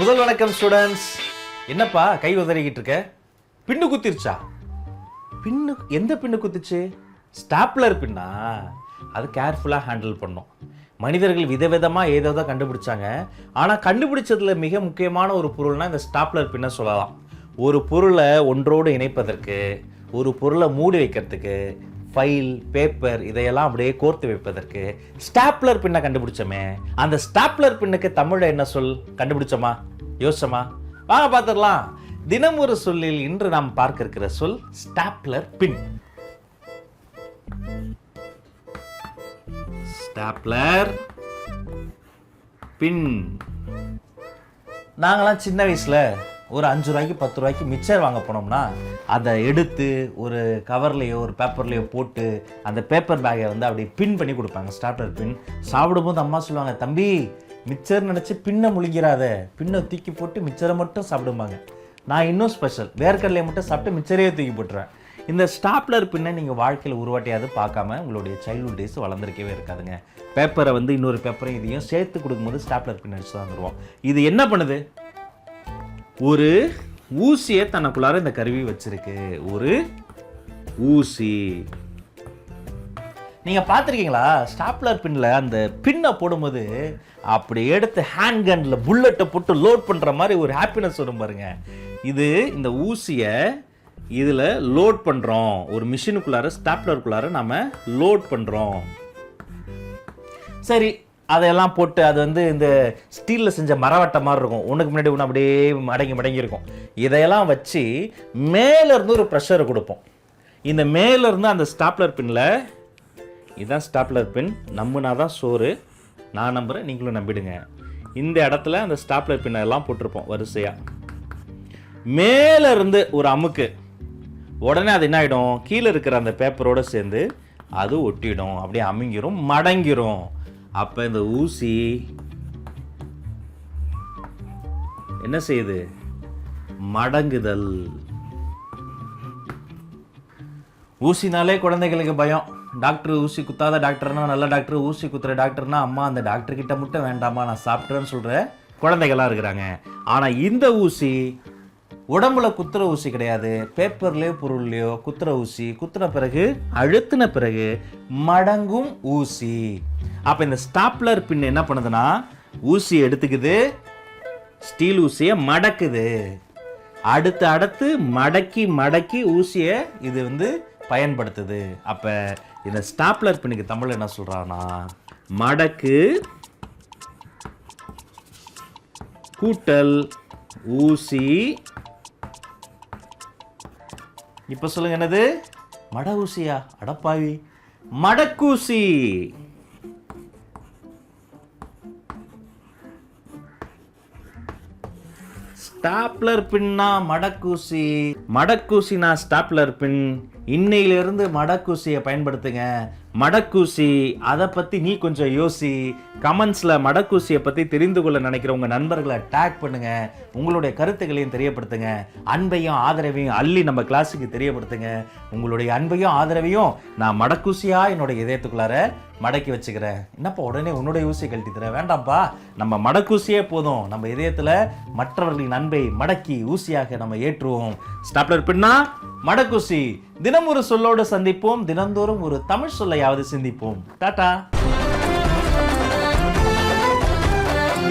முதல் வணக்கம் ஸ்டூடெண்ட்ஸ் என்னப்பா கை உதறிக்கிட்டு இருக்க? பின்னு குத்திருச்சா? பின்னு எந்த பின்னு குத்துச்சு? ஸ்டாப்லர் பின்னா? அது கேர்ஃபுல்லாக ஹேண்டில் பண்ணும். மனிதர்கள் விதவிதமாக ஏதோ கண்டுபிடிச்சாங்க. ஆனால் கண்டுபிடிச்சதில் மிக முக்கியமான ஒரு பொருள்னா இந்த ஸ்டாப்லர் பின்னை சொல்லலாம். ஒரு பொருளை ஒன்றோடு இணைப்பதற்கு ஒரு பொருளை மூடி வைக்கிறதுக்கு ஃபைல் பேப்பர் இதையெல்லாம் அப்படியே கோர்த்து வைப்பதற்கு ஸ்டாப்லர் பின்னை கண்டுபிடிச்சோமே. அந்த ஸ்டாப்லர் பின்னுக்கு தமிழை என்ன சொல்? கண்டுபிடிச்சோமா? யோசிச்சோமா? வாங்க பார்த்துடலாம். தினம் ஒரு சொல்லில் இன்று நாம் பார்க்க இருக்கிற சொல் ஸ்டாப்லர் பின் ஸ்டாப்லர் பின் நாங்களாம் சின்ன வயசுல ஒரு அஞ்சு ரூபாய்க்கு பத்து ரூபாய்க்கு மிச்சர் வாங்க போனோம்னா அதை எடுத்து ஒரு கவர்லேயோ ஒரு பேப்பர்லேயோ போட்டு அந்த பேப்பர் பேக்கை வந்து அப்படியே பின் பண்ணி கொடுப்பாங்க ஸ்டாப்லர் பின் சாப்பிடும்போது அம்மா சொல்லுவாங்க தம்பி மிக்சர் நினச்சி பின்னை முழிக்கிறாத பின்னை தூக்கி போட்டு மிச்சரை மட்டும் சாப்பிடுவாங்க நான் இன்னும் ஸ்பெஷல் வேர்க்கடலையை மட்டும் சாப்பிட்டு மிச்சரையே தூக்கி போட்டுருவேன். இந்த ஸ்டாப்லர் பின்னை நீங்கள் வாழ்க்கையில் உருவாட்டியாவது பார்க்காம உங்களுடைய சைல்ட்ஹுட் டேஸ் வளர்ந்துருக்கவே இருக்காதுங்க. பேப்பரை வந்து இன்னொரு பேப்பரையும் இதையும் சேர்த்து கொடுக்கும்போது ஸ்டாப்லர் பின் அடிச்சு தான் வந்துடுவோம் இது என்ன பண்ணுது? ஒரு ஊசியை தனக்குள்ளார இந்த கருவி வச்சிருக்கு. ஒரு ஊசி. நீங்கள் பார்த்துருக்கீங்களா? ஸ்டாப்லர் பின்னில் அந்த பின்னை போடும்போது அப்படி எடுத்து ஹேண்ட் கனில் புல்லட்டை போட்டு லோட் பண்ணுற மாதிரி ஒரு ஹாப்பினஸ் வரும் பாருங்க. இது இந்த ஊசியை இதில் லோட் பண்ணுறோம் ஒரு மிஷினுக்குள்ளார ஸ்டாப்லருக்குள்ளார நம்ம லோட் பண்ணுறோம் சரி அதையெல்லாம் போட்டு அது வந்து இந்த ஸ்டீலில் செஞ்ச மரவட்டை மாதிரி இருக்கும். உனக்கு முன்னாடி ஒன்று அப்படியே மடங்கி மடங்கி இருக்கும். இதையெல்லாம் வச்சு மேலேருந்து ஒரு ப்ரெஷரை கொடுப்போம். இந்த மேலேருந்து அந்த ஸ்டாப்லர் பின்னில் இதுதான் ஸ்டாப்லர் பின் நம்புனா தான் சோறு. நான் நம்புகிறேன் நீங்களும் நம்பிடுங்க. இந்த இடத்துல அந்த ஸ்டாப்லர் பின்னை எல்லாம் போட்டிருப்போம் வரிசையாக மேலேருந்து ஒரு அமுக்கு. உடனே அது என்ன ஆகிடும் கீழே இருக்கிற அந்த பேப்பரோடு சேர்ந்து அது ஒட்டிடும். அப்படியே அமுங்கிரும் மடங்கிரும். அப்போ இந்த ஊசி என்ன செய்யுது? மடங்குதல். ஊசினாலே குழந்தைகளுக்கு பயம். டாக்டர் ஊசி குத்தாத டாக்டர்னா நல்ல டாக்டர் ஊசி குத்துற டாக்டர்னா அம்மா அந்த டாக்டர் கிட்ட மட்டும் வேண்டாமா? நான் சாப்பிட்றேன்னு சொல்கிற குழந்தைகளாக இருக்கிறாங்க. ஆனால் இந்த ஊசி உடம்புல குத்துற ஊசி கிடையாது. பேப்பர்லேயோ பொருள்லையோ குத்துற ஊசி குத்துன பிறகு அழுத்தின பிறகு மடங்கும் ஊசி. அப்போ இந்த ஸ்டாப்லர் பின் என்ன பண்ணுதுன்னா ஊசி எடுத்துக்குது ஸ்டீல் ஊசியை மடக்குது. அடுத்து அடுத்து மடக்கி மடக்கி ஊசியை இது வந்து பயன்படுத்துது. அப்போ இந்த ஸ்டாப்லர் பின்னுக்கு தமிழ் என்ன சொல்கிறான்னா மடக்கு கூட்டல் ஊசி இப்போ சொல்லுங்க என்னது? மட ஊசியா அடப்பாவி. மடக்கூசி. ஸ்டாப்லர் பின்னா மடக்கூசி. மடக்கூசினா ஸ்டாப்லர் பின். இன்னையிலிருந்து மடக்கூசியை பயன்படுத்துங்க. மடக்கூசி அதை பற்றி நீ கொஞ்சம் யோசி. கமெண்ட்ஸில் மடக்கூசியை பற்றி தெரிந்து கொள்ள நினைக்கிற உங்கள் நண்பர்களை டேக் பண்ணுங்கள் உங்களுடைய கருத்துக்களையும் தெரியப்படுத்துங்க. அன்பையும் ஆதரவையும் அள்ளி நம்ம கிளாஸுக்கு தெரியப்படுத்துங்க. உங்களுடைய அன்பையும் ஆதரவையும் நான் மடக்கூசியாக என்னுடைய இதயத்துக்குள்ளார மடக்கி வச்சுக்கிறேன். என்னப்பா உடனே உன்னுடைய ஊசியை கழட்டி தரேன் வேண்டாம்ப்பா. நம்ம மடக்கூசியே போதும். நம்ம இதயத்தில் மற்றவர்களின் அன்பை மடக்கி ஊசியாக நம்ம ஏற்றுவோம். ஸ்டாப்லர் பின்னா மடக்கூசி. தினம் ஒரு சொல்லோடு சந்திப்போம். தினந்தோறும் ஒரு தமிழ் சொல்லையாவது சிந்திப்போம். டாடா.